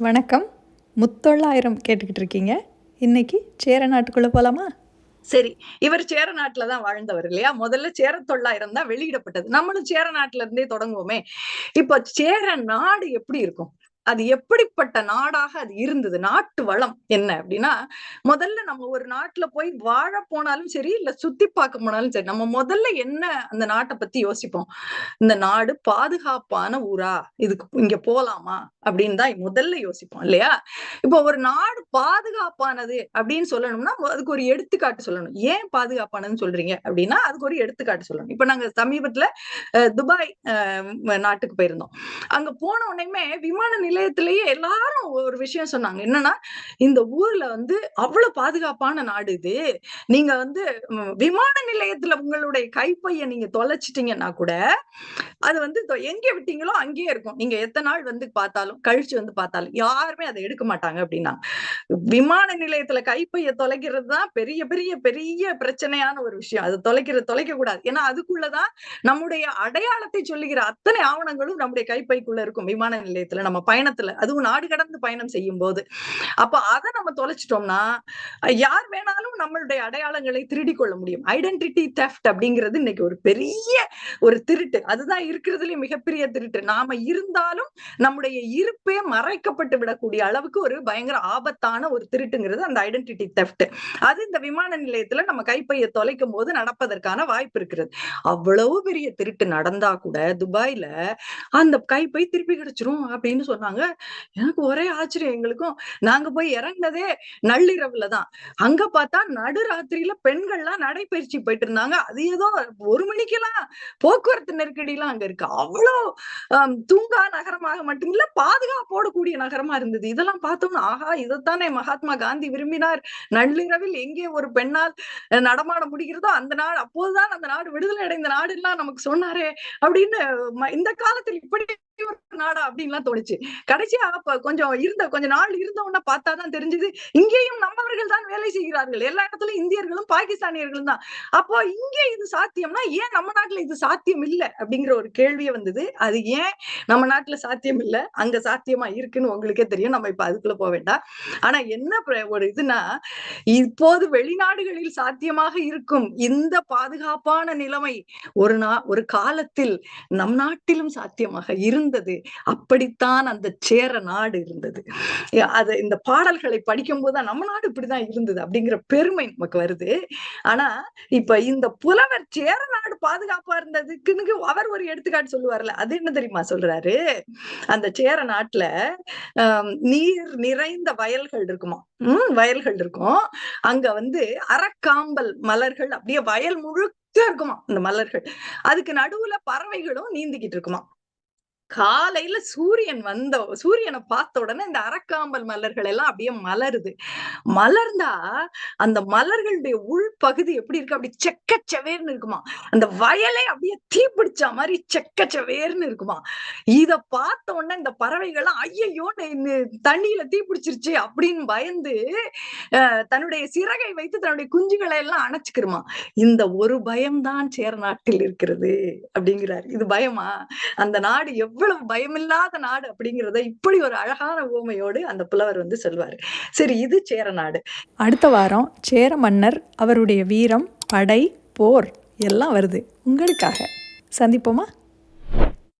வணக்கம். முத்தொள்ளாயிரம் கேட்டுக்கிட்டு இருக்கீங்க இன்னைக்கு சேர நாட்டுக்குள்ளே போகலாமா சரி இவர் சேர நாட்டுல தான் வாழ்ந்தவர் இல்லையா? முதல்ல சேர தொள்ளாயிரம் தான் வெளியிடப்பட்டது. நம்மளும் சேர நாட்டுல இருந்தே தொடங்குவோமே. இப்ப சேர நாடு எப்படி இருக்கும்? அது எப்படிப்பட்ட நாடாக அது இருந்தது? நாட்டு வளம் என்ன அப்படின்னா முதல்ல நம்ம ஒரு நாட்டுல போய் வாழ போனாலும் சரி இல்ல சுத்தி பார்க்க போனாலும் சரி நம்ம முதல்ல என்ன அந்த நாட்டை பத்தி யோசிப்போம்? இந்த நாடு பாதுகாப்பான ஊரா? இதுக்கு இங்க போலாமா? அப்படின்னு தான் முதல்ல யோசிப்போம் இல்லையா? இப்போ ஒரு நாடு பாதுகாப்பானது அப்படின்னு சொல்லணும்னா அதுக்கு ஒரு எடுத்துக்காட்டு சொல்லணும். ஏன் பாதுகாப்பானதுன்னு சொல்றீங்க அப்படின்னா அதுக்கு ஒரு எடுத்துக்காட்டு சொல்லணும். இப்ப நாங்க சமீபத்துல துபாய் அஹ், நாட்டுக்கு போயிருந்தோம். அங்க போன உடனே விமான நிலையத்திலேயே எல்லாரும் ஒரு விஷயம் சொன்னாங்க. என்னன்னா இந்த ஊர்ல வந்து அவ்வளவு பாதுகாப்பான நாடு இது. நீங்க வந்து விமான நிலையத்துல உங்களுடைய கைப்பைய நீங்க தொலைச்சிட்டீங்கன்னா கூட அது வந்து எங்கே எங்க விட்டீங்களோ அங்கேயே இருக்கும். நீங்க எத்தனை நாள் வந்து பார்த்தாலும் கழிச்சு வந்து பார்த்தாலும் யாருமே அதை எடுக்க மாட்டாங்க அப்படின்னா. விமான நிலையத்துல கைப்பைய தொலைக்கிறது தான் பெரிய பெரிய பெரிய பிரச்சனையான ஒரு விஷயம். அது தொலைக்கிறது தொலைக்க கூடாது ஏன்னா அதுக்குள்ளதான் நம்முடைய அடையாளத்தை சொல்லுகிற அத்தனை ஆவணங்களும் நம்முடைய கைப்பைக்குள்ள இருக்கும் விமான நிலையத்துல. நம்ம பயணத்துல அதுவும் நாடு கடந்து பயணம் செய்யும் போது அப்ப அதை நம்ம தொலைச்சிட்டோம்னா யார் வேணாலும் நம்மளுடைய அடையாளங்களை திருடி கொள்ள முடியும். ஐடென்டிட்டி தெஃப்ட் அப்படிங்கிறது இன்னைக்கு ஒரு பெரிய ஒரு திருட்டு. அதுதான் இருக்கிறதுலயும் மிகப்பெரிய திருட்டு. நாம இருந்தாலும் நம்முடைய இருப்பே மறைக்கப்பட்டு விடக்கூடிய அளவுக்கு ஒரு பயங்கர ஆபத்தான ஒரு திருட்டுங்கிறது அந்த ஐடென்டிட்டி தெஃப்ட் அது இந்த விமான நிலையத்துல நம்ம கைப்பையை தொலைக்கும் போது நடப்பதற்கான வாய்ப்பு இருக்கிறது. அவ்வளவு பெரிய திருட்டு நடந்தா கூட துபாயில அந்த கைப்பை திருப்பி கிடைச்சிரும் அப்படின்னு சொன்னாங்க. எனக்கு ஒரே ஆச்சரியம் எங்களுக்கும். நாங்க போய் இறங்கினதே நள்ளிரவுல தான். அங்க பார்த்தா நடுராத்திரியில பெண்கள்லாம் நடைபயிற்சி போயிட்டு இருந்தாங்க. அது ஏதோ ஒரு மணிக்கெல்லாம் போக்குவரத்து நெருக்கடிலாம் அங்க இருக்கு. அவ்வளவு தூங்கா நகரமாக மட்டுமில்ல பாதுகாப்போடு கூடிய நகரமா இருந்தது. இதெல்லாம் பார்த்தோம்னா ஆஹா இதைத்தானே மகாத்மா காந்தி விரும்பினார். நள்ளிரவில் எங்கே ஒரு பெண்ணால் நடமாட முடிகிறதோ அந்த நாடு அப்போதுதான் அந்த நாடு விடுதலை அடைந்த நாடு எல்லாம் நமக்கு சொன்னாரே அப்படின்னு இந்த காலத்தில் இப்படி ஒரு நாடா அப்படின்லாம் தோணுச்சு. கடைசியா கொஞ்சம் இருந்த கொஞ்ச நாள் இருந்த பார்த்தாதான் தெரிஞ்சது இங்கேயும் நம்மவர்கள் தான் வேலை செய்கிறார்கள். எல்லா இடத்துலயும் இந்தியர்களும் பாகிஸ்தானியர்களும் தான். அப்போ இங்கே இது சாத்தியம்னா ஏன் நம்ம நாட்டுல இது சாத்தியம் இல்லை? அப்படிங்கிற ஒரு கேள்வியே வந்தது. அது ஏன் நம்ம நாட்டுல சாத்தியம் இல்லை? அங்க சாத்தியமா இருக்குன்னு உங்களுக்கே தெரியும். நம்ம இப்ப அதுக்குள்ள போக வேண்டாம். ஆனா என்ன ஒரு இதுனா இப்போது வெளிநாடுகளில் சாத்தியமாக இருக்கும் இந்த பாதுகாப்பான நிலைமை ஒரு நா ஒரு காலத்தில் நம் நாட்டிலும் சாத்தியமாக இருந்தது. அப்படித்தான் அந்த சேர நாடு இருந்தது. அது இந்த பாடல்களை படிக்கும் போதுதான் நம்ம நாடு இப்படிதான் இருந்தது அப்படிங்கிற பெருமை நமக்கு வருது. ஆனா இப்ப இந்த புலவர் சேர நாடு பாதுகாப்பா இருந்ததுக்குன்னு அவர் ஒரு எடுத்துக்காட்டு சொல்லுவார்ல அது என்ன தெரியுமா சொல்றாரு? அந்த சேர நாட்டுல நீர் நிறைந்த வயல்கள் இருக்குமா? உம் வயல்கள் இருக்கும். அங்க வந்து அறக்காம்பல் மலர்கள் அப்படியே வயல் முழுக்க இருக்குமா இந்த மலர்கள். அதுக்கு நடுவுல பறவைகளும் நீந்திக்கிட்டு இருக்குமா? காலையில சூரியன் வந்த சூரியனை பார்த்த உடனே இந்த அரக்காம்பல் மலர்கள் எல்லாம் அப்படியே மலருது. மலர்ந்தா அந்த மலர்களுடைய உள்பகுதி எப்படி இருக்கு? அப்படி செக்கச்சவேர்னு இருக்குமா? அந்த வயலே அப்படியே தீப்பிடிச்ச மாதிரி செக்கச்சவேர்னு இருக்குமா? இத பார்த்த உடனே இந்த பறவைகள்லாம் ஐயையோ தண்ணியில தீப்பிடிச்சிருச்சு அப்படின்னு பயந்து அஹ், தன்னுடைய சிறகை வைத்து தன்னுடைய குஞ்சுகளை எல்லாம் அணைச்சுக்கிருமா. இந்த ஒரு பயம்தான் சேர நாட்டில் இருக்கிறது அப்படிங்கிறார். இது பயமா? அந்த நாடு எவ்வளவு பயமில்லாத நாடு அப்படிங்கிறத இப்படி ஒரு அழகான ஓமையோடு அந்த புலவர் வந்து சொல்வாரு. சரி இது சேர நாடு. அடுத்த வாரம் சேர மன்னர் அவருடைய வீரம் படை போர் எல்லாம் வருது. உங்களுக்காக. சந்திப்போமா?